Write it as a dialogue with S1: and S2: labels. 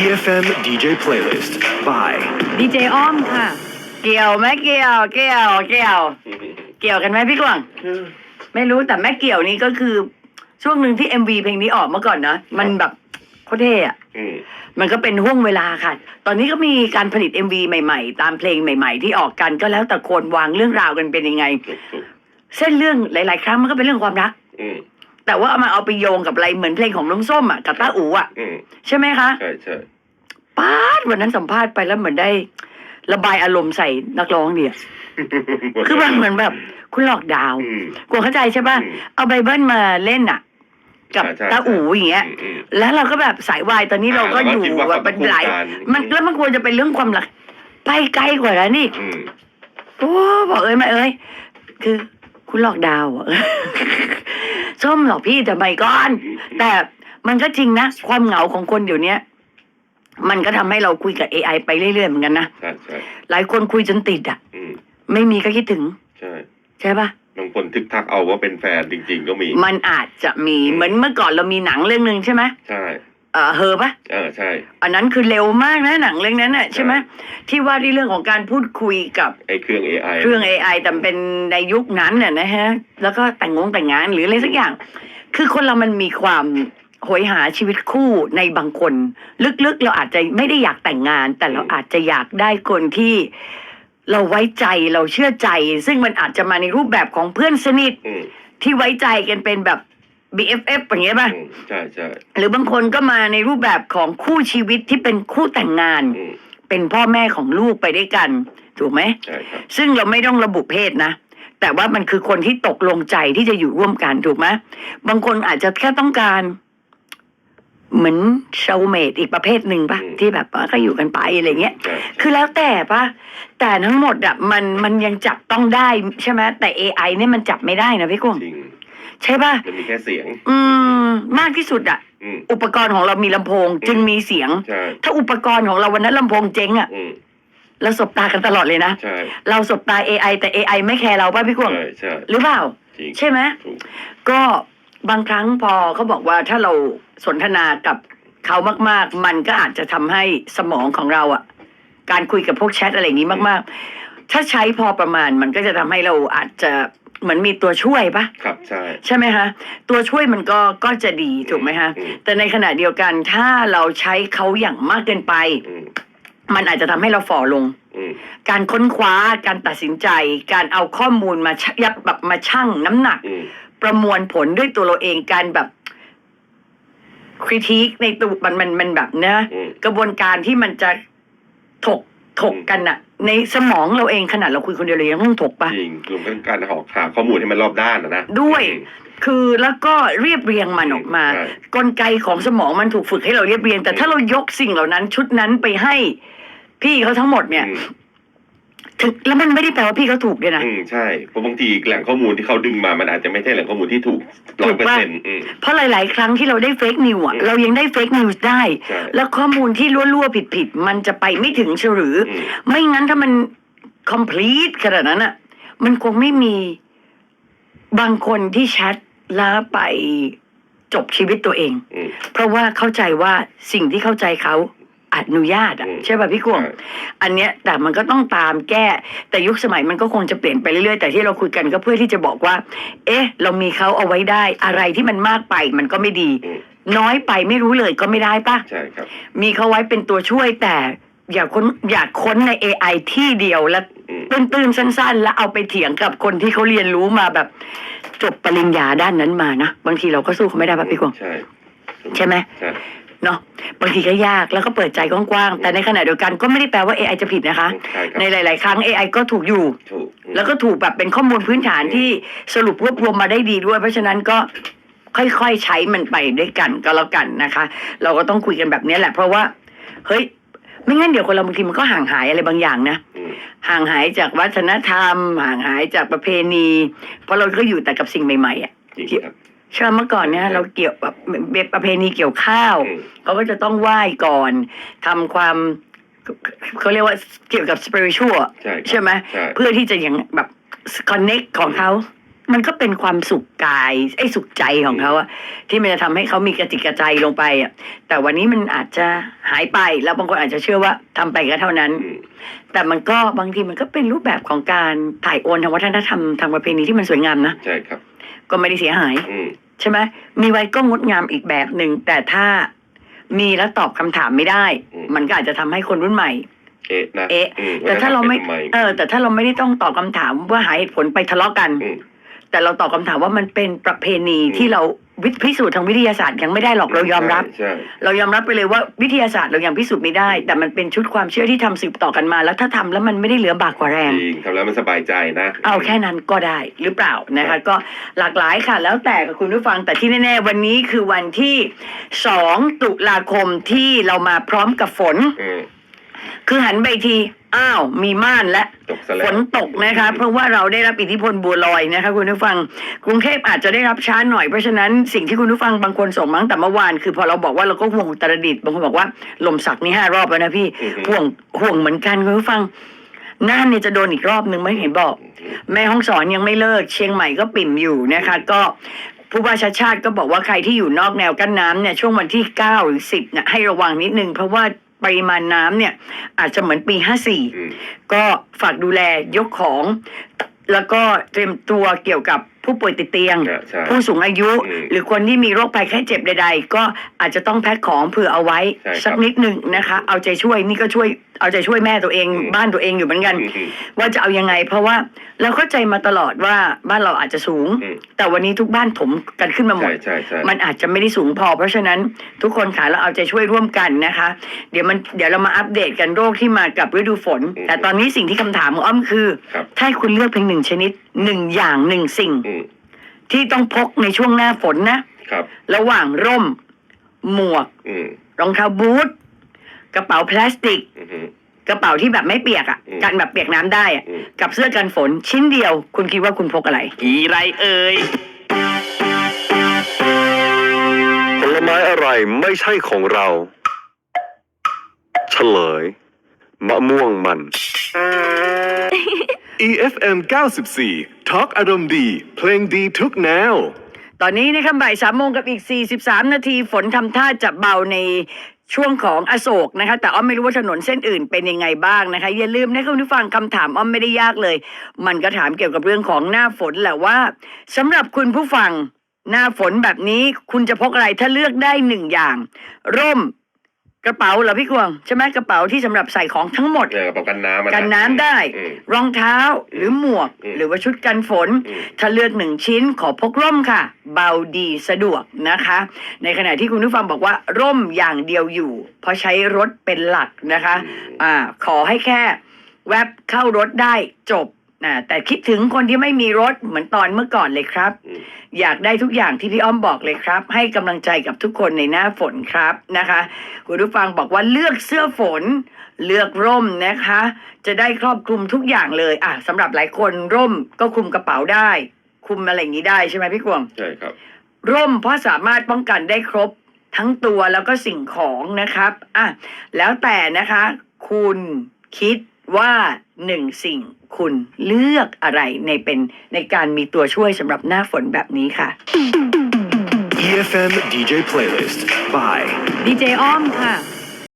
S1: EFM DJ playlist by
S2: ดีเจอ้อมค่ะ เกี่ยวไหมเกี่ยว เกี่ยว เกี่ยว เกี่ยวกันไหมพี่กวางไม่รู้แต่แม่เกี่ยวนี้ก็คือช่วงหนึ่งที่ MV เพลงนี้ออกมาก่อนนะมันแบบโคตรเท่อะ
S3: อืม
S2: มันก็เป็นห่วงเวลาค่ะ ตอนนี้ก็มีการผลิต MV ใหม่ๆ ตามเพลงใหม่ ๆ ที่ออกกันก็แล้วแต่คนวางเรื่องราวกันเป็นยังไง เส้นเรื่องหลาย ๆ ครั้งมันก็เป็นเรื่องความรัก
S3: อืม
S2: แต่ว่าเอามาเอาไปโยงกับอะไรเหมือนเพลงของน้องส้มอะกับต้าอู๋อะ
S3: อืม
S2: ใช่ไหมคะ
S3: ใช่ใช่
S2: ป้าดวันนั้นสัมภาษณ์ไปแล้วเหมือนได้ ระบายอารมณ์ใส่นักร้องเดียคือมันเหมือนแบบ คุณหลอกดาวน์
S3: อืม
S2: กลัวเข้าใจใช่ป่ะ
S3: อืม
S2: เอาไบเบิลมาเล่นอะ กับ
S3: ใช่ใช่
S2: ตาอู๋อย่างเงี้ย
S3: อืม
S2: แล้วเราก็แบบสายวายตอนนี้เราก็
S3: อ่า
S2: อยู่
S3: เราก็คิดว่า
S2: แบบเป็นหลาย
S3: เขาต้องการ
S2: มันแล้วมันควรจะเป็นเรื่องความรัก ไปไกลกว่านั้นนี่
S3: อืม
S2: โอ้บอกเอ้ยมาเอ้ยคือ คุณหลอกดาวน์อะส้มหลอกพี่แต่ไม่ก่อน แต่มันก็จริงนะ ความเหงาของคนเดี๋ยวเนี้ยมันก็ทำให้เราคุยกับ AI ไปเรื่อยๆเหมือนกันนะ
S3: ใช่ใช่
S2: หลายคนคุยจนติดอะ
S3: อืม
S2: ไม่มีก็คิดถึง
S3: ใช่
S2: ใช่ปะ
S3: บางคนทึกทักเอาว่าเป็นแฟนจริง ๆ ก็มี
S2: มันอาจจะมี
S3: อืม
S2: เหมือนเมื่อก่อนเรามีหนังเรื่องหนึ่งใช่ไหม
S3: ใช่
S2: เออเฮอปะ
S3: เออใช่
S2: อันนั้นคือเร็วมากนะหนังเรื่องนั้นน่ะใช่ไหม
S3: ใช่
S2: ที่ว่าในเรื่องของการพูดคุยกับ
S3: ไอ้เครื่อง AI
S2: เครื่อง AI แต่เป็นในยุคนั้นน่ะนะฮะ แล้วก็แต่งงงแต่งงานหรืออะไรสักอย่าง คือคนเรามันมีความโหยหาชีวิตคู่ในบางคน ลึกๆ เราอาจจะไม่ได้อยากแต่งงาน แต่เราอาจจะอยากได้คนที่เราไว้ใจเราเชื่อใจ ซึ่งมันอาจจะมาในรูปแบบของเพื่อนสนิท
S3: อืม
S2: ที่ไว้ใจกันเป็นแบบ BFF อย่างเงี้ยป่ะ
S3: อืมใช่ใช่
S2: หรือบางคนก็มาในรูปแบบของคู่ชีวิตที่เป็นคู่แต่งงาน
S3: อืม
S2: เป็นพ่อแม่ของลูกไปด้วยกัน ถูกไหม
S3: ใช่ครับ
S2: ซึ่งเราไม่ต้องระบุเพศนะ แต่ว่ามันคือคนที่ตกลงใจที่จะอยู่ร่วมกันถูกไหมบางคนอาจจะแค่ต้องการ เหมือนเชลเมดอีกประเภทหนึ่งปะที่แบบว่าก็อยู่กันไปอะไรเงี้ย
S3: ใช่
S2: คือแล้วแต่ปะแต่ทั้งหมดอะมันมันยังจับต้องได้ใช่ไหมแต่ AI เนี่ยมันจับไม่ได้นะพี่กุ้ง
S3: จริง
S2: ใช่ปะ
S3: มันมีแค่เสียง
S2: อืม มากที่สุดอะ
S3: อืม
S2: อุปกรณ์ของเรามีลำโพง จึงมีเสียง
S3: ใช่
S2: ถ้าอุปกรณ์ของเราวันนั้นลำโพงเจ๊งอะ
S3: อืม
S2: เราสบตากันตลอดเลยนะ
S3: ใช่
S2: เราสบตา AI แต่ AI ไม่แคร์เราป่ะพี่กวาง
S3: ใช่ใช่
S2: หรือเปล่า
S3: จริง
S2: ใช่ไหม
S3: ถูก
S2: ก็บางครั้งพอเขาบอกว่าถ้าเราสนทนากับเขามาก ๆ มันก็อาจจะทำให้สมองของเราอะการคุยกับพวกแชทอะไรอย่างนี้มาก ๆ ถ้าใช้พอประมาณมันก็จะทำให้เราอาจจะ เหมือนมีตัวช่วยปะ
S3: ครับใช่
S2: ใช่ไหมฮะตัวช่วยมันก็ก็จะดีถูกไหมฮะ
S3: อืม
S2: แต่ในขณะเดียวกันถ้าเราใช้เขาอย่างมากเกินไป
S3: อืม
S2: มันอาจจะทำให้เราฝ่อลง
S3: อืม
S2: การค้นคว้าการตัดสินใจ การเอาข้อมูลมาชยับแบบมาชั่งน้ำหนัก
S3: อืม
S2: ประมวลผลด้วยตัวเราเองการแบบคริติคในตัวมันมันมันแบบนะ
S3: อืม
S2: กระบวนการที่มันจะถก ถกกันอะในสมองเราเองขนาดเราคุยคนเดียวเรายังต้องถกปะ
S3: จริงรวมทั้งการหาหาข้อมูลให้มันรอบด้านนะนะ
S2: ด้วย
S3: อืม
S2: คือแล้วก็เรียบเรียงมันออกมา
S3: ใช่
S2: กลไกของสมองมันถูกฝึกให้เราเรียบเรียง แต่ถ้าเรายกสิ่งเหล่านั้นชุดนั้นไปให้พี่เขาทั้งหมดเนี่ย
S3: อืม
S2: ถึงแล้วมันไม่ได้แปลว่าพี่เขาถูกด้วยนะ
S3: อืมใช่เพราะบางทีแหล่งข้อมูลที่เขาดึงมามันอาจจะไม่ใช่แหล่งข้อมูลที่ถูกร้อยเปอร์เซ็นต์อืม
S2: เพราะหลาย ๆ ครั้งที่เราได้เฟกนิวอะ
S3: อืม
S2: เรายังได้เฟกนิวส์ได้
S3: ใช่
S2: แล้วข้อมูลที่รั่วๆผิด ๆ มันจะไปไม่ถึงเฉรือ
S3: อืม
S2: ไม่งั้นถ้ามัน complete ขนาดนั้นอะ มันคงไม่มีบางคนที่แชทแล้วไปจบชีวิตตัวเอง
S3: อืม
S2: เพราะว่าเข้าใจว่าสิ่งที่เข้าใจเขา อนุญาตอะ
S3: อืม
S2: ใช่ป่ะพี่กวง
S3: ใช่
S2: อันเนี้ยแต่มันก็ต้องตามแก้ แต่ยุคสมัยมันก็คงจะเปลี่ยนไปเรื่อยๆ แต่ที่เราคุยกันก็เพื่อที่จะบอกว่า เอ๊ะ เรามีเขาเอาไว้ได้อะไรที่มันมากไปมันก็ไม่ดี
S3: อืม
S2: น้อยไปไม่รู้เลยก็ไม่ได้ปะ
S3: ใช่ครับ
S2: มีเขาไว้เป็นตัวช่วยแต่อย่าค้นอย่าค้นใน AI ที่เดียวแล้ว
S3: อืม
S2: ตื้นๆสั้น ๆ แล้วเอาไปเถียงกับคนที่เขาเรียนรู้มาแบบจบปริญญาด้านนั้นมานะ บางทีเราก็สู้เขาไม่ได้ปะพี่กวง
S3: ใช่
S2: ใช่ไหม
S3: ใช่
S2: เนาะบางทีก็ยากแล้วก็เปิดใจกว้างๆแต่ในขณะเดียวกันก็ไม่ได้แปลว่า AI จะผิดนะคะ
S3: ใช่ครับ
S2: ในหลาย ๆ ครั้ง AI ก็ถูกอยู่
S3: ถูกอืม
S2: แล้วก็ถูกแบบเป็นข้อมูลพื้นฐานที่สรุปรวบรวมมาได้ดีด้วย เพราะฉะนั้นก็ค่อยๆใช้มันไปด้วยกันก็แล้วกันนะคะ เราก็ต้องคุยกันแบบนี้แหละ เพราะว่า เฮ้ย ไม่งั้นเดี๋ยวคนเราบางทีมันก็ห่างหายอะไรบางอย่างนะ
S3: อืม
S2: ห่างหายจากวัฒนธรรม ห่างหายจากประเพณี เพราะเราก็อยู่แต่กับสิ่งใหม่ๆอะ
S3: จริงครับ
S2: ใช่ไหมเมื่อก่อนเนี่ยเราเกี่ยวแบบประเพณีเกี่ยวข้าว
S3: อืม
S2: เขาก็จะต้องไหว้ก่อนทำความเขาเรียกว่าเกี่ยวกับ spiritual
S3: ใช่ครับ
S2: ใช่ไหม
S3: ใช่
S2: เพื่อที่จะอย่างแบบ connect ของเขามันก็เป็นความสุขกายไอ้สุขใจของเขาอะที่มันจะทำให้เขามีกระจิกกระใจลงไปอะแต่วันนี้มันอาจจะหายไปแล้วบางคนอาจจะเชื่อว่าทำไปก็เท่านั้น
S3: อืม
S2: แต่มันก็บางทีมันก็เป็นรูปแบบของการถ่ายโอนทางวัฒนธรรมทางประเพณีที่มันสวยงามนะ
S3: ใช่ครับ
S2: ก็ไม่ได้เสียหาย
S3: อืม
S2: ใช่ไหมมีไว้ก็งดงามอีกแบบหนึ่งแต่ถ้ามีแล้วตอบคำถามไม่ได้มันก็อาจจะทำให้คนรุ่นใหม่
S3: เอ๊ะนะ
S2: เอ๊ะ
S3: ม
S2: แต่ถ้าเราไม่
S3: ทำปทำ
S2: เออ แต่ถ้าเราไม่ได้ต้องตอบคำถามว่าหาเหตุผลไปทะเลาะกัน
S3: อืม
S2: แต่เราตอบคำถามว่ามันเป็นประเพณี
S3: อืม
S2: ที่เรา วิพิสูจน์ทางวิทยาศาสตร์ยังไม่ได้หรอกเรายอมรับ
S3: ใช่
S2: เรายอมรับไปเลยว่าวิทยาศาสตร์เรายังพิสูจน์ไม่ได้ แต่มันเป็นชุดความเชื่อที่ทำสืบต่อกันมา แล้วถ้าทำแล้วมันไม่ได้เหลือบากกว่าแร
S3: จ
S2: ง
S3: ริงทำแล้วมันสบายใจนะ
S2: เอาแค่นั้นก็ได้หรือเปล่านะ
S3: ครั
S2: คะ
S3: บ
S2: ก็หลากหลายค่ะ แล้วแต่กับคุณผู้ฟังแต่ที่แน่ ๆ วันนี้คือวันที่สองตุลาคมที่เรามาพร้อมกับฝน
S3: อืม
S2: คือหันไปอีกที อ้าว มีม่านและ
S3: ตกซะแล้ว
S2: ฝนตกนะคะ เพราะว่าเราได้รับอิทธิพลบัวลอยนะคะ คุณผู้ฟัง กรุงเทพอาจจะได้รับช้าหน่อย เพราะฉะนั้นสิ่งที่คุณผู้ฟังบางคนส่งมาตั้งแต่เมื่อวาน คือพอเราบอกว่าเราก็ห่วงอุตรดิตถ์บางคนบอกว่าลมสักนี่ห้ารอบแล้วนะพี่ห่วงห่วงเหมือนกันคุณผู้ฟัง น่านเนี่ยจะโดนอีกรอบหนึ่งไม่เห็นบอก แม่ห้องสอนยังไม่เลิก เชียงใหม่ก็ปิ่มอยู่นะคะ ก็ผู้ว่าชาติชาติก็บอกว่าใครที่อยู่นอกแนวกั้นน้ำเนี่ยช่วงวันที่เก้าหรือสิบเนี่ยให้ระวังนิดนึง เพราะว่า ปริมาณน้ำเนี่ยอาจจะเหมือนปีห้าสี่
S3: อืม
S2: ก็ฝากดูแลยกของ แล้วก็เตรียมตัวเกี่ยวกับ ผู้ป่วยติดเตียง
S3: ใช่ใช่
S2: ผู้สูงอายุ
S3: อืม
S2: หรือคนที่มีโรคภัยไข้เจ็บใด ๆ ก็อาจจะต้องแพ็คของเผื่อเอาไว้
S3: ใช่ครับ
S2: สักนิดหนึ่งนะคะ เอาใจช่วยนี่ก็ช่วยเอาใจช่วยแม่ตัวเอง
S3: อืม
S2: บ้านตัวเองอยู่เหมือนกัน
S3: อืมอืม
S2: ว่าจะเอายังไง เพราะว่าเราเข้าใจมาตลอดว่าบ้านเราอาจจะสูง
S3: อืม
S2: แต่วันนี้ทุกบ้านถมกันขึ้นมาหม
S3: ใช่
S2: ด
S3: ใช่ใช่
S2: มันอาจจะไม่ได้สูงพอ เพราะฉะนั้นทุกคนขาเราเอาใจช่วยร่วมกันนะคะ เดี๋ยวมันเดี๋ยวเรามาอัปเดตกันโรคที่มากับฤดูฝน แต่ตอนนี้สิ่งที่คำถามของอ้อมคือ
S3: ครับ
S2: ถ้าให้คุณเลือกเพียงหนึ่งชนิด หนึ่งอย่างหนึ่งสิ่ง
S3: อืม
S2: ที่ต้องพกในช่วงหน้าฝนนะ
S3: ครับ
S2: ระหว่างร่ม หมวก
S3: อืม
S2: รองเท้าบูทกระเป๋าพลาสติก
S3: อืมอืม
S2: กระเป๋าที่แบบไม่เปียกอะ
S3: อืม
S2: กันแบบเปียกน้ำได้อะ
S3: อืม
S2: กับเสื้อกันฝนชิ้นเดียว คุณคิดว่าคุณพกอะไร
S1: อีไรเอ่ย
S4: ผลไม้อะไรไม่ใช่ของเรา เฉลย มะม่วงมัน
S5: EFM 94 Talk อารมณ์ดี เพลงดีทุกแนว
S2: ตอนนี้นะครับบ่ายสามโมงกับอีก 43 นาทีฝนทำท่าจะเบาในช่วงของอโศกนะคะ แต่อ้อมไม่รู้ว่าถนนเส้นอื่นเป็นยังไงบ้างนะคะ อย่าลืมนะคุณผู้ฟังคำถามอ้อมไม่ได้ยากเลย มันก็ถามเกี่ยวกับเรื่องของหน้าฝนแหละว่าสำหรับคุณผู้ฟังหน้าฝนแบบนี้คุณจะพกอะไรถ้าเลือกได้หนึ่งอย่าง ร่ม กระเป๋าเหรอพี่กวางใช่ไหมกระเป๋าที่สำหรับใส่ของทั้งหมด
S3: เนี่ยกระเป๋ากันน้ำอะะ
S2: กันน้ำได้
S3: อืม
S2: รองเท้าหรือหมวก
S3: อืม
S2: หรือว่าชุดกันฝน
S3: อืม
S2: ถ้าเลือกหนึ่งชิ้นขอพกร่มค่ะ เบาดีสะดวกนะคะ ในขณะที่คุณผู้ฟังบอกว่า ร่มอย่างเดียวอยู่ เพราะใช้รถเป็นหลักนะคะอ่า ขอให้แค่ แวบเข้ารถได้จบ นะแต่คิดถึงคนที่ไม่มีรถเหมือนตอนเมื่อก่อนเลยครับ
S3: อืม
S2: อยากได้ทุกอย่างที่พี่อ้อมบอกเลยครับ ให้กำลังใจกับทุกคนในหน้าฝนครับนะคะ คุณผู้ฟังบอกว่าเลือกเสื้อฝน เลือกร่มนะคะ จะได้ครอบคลุมทุกอย่างเลยอะสำหรับหลายคนร่มก็คลุมกระเป๋าได้คลุมอะไรอย่างนี้ได้ใช่ไหมพี่กวง
S3: ใช่ครับ
S2: ร่มเพราะสามารถป้องกันได้ครบทั้งตัวแล้วก็สิ่งของนะครับอะแล้วแต่นะคะ คุณคิด ว่าหนึ่งสิ่งคุณเลือกอะไรในเป็นในการมีตัวช่วยสำหรับหน้าฝนแบบนี้ค่ะ
S1: EFM DJ Playlist by
S2: ดีเจอ้อมค่ะ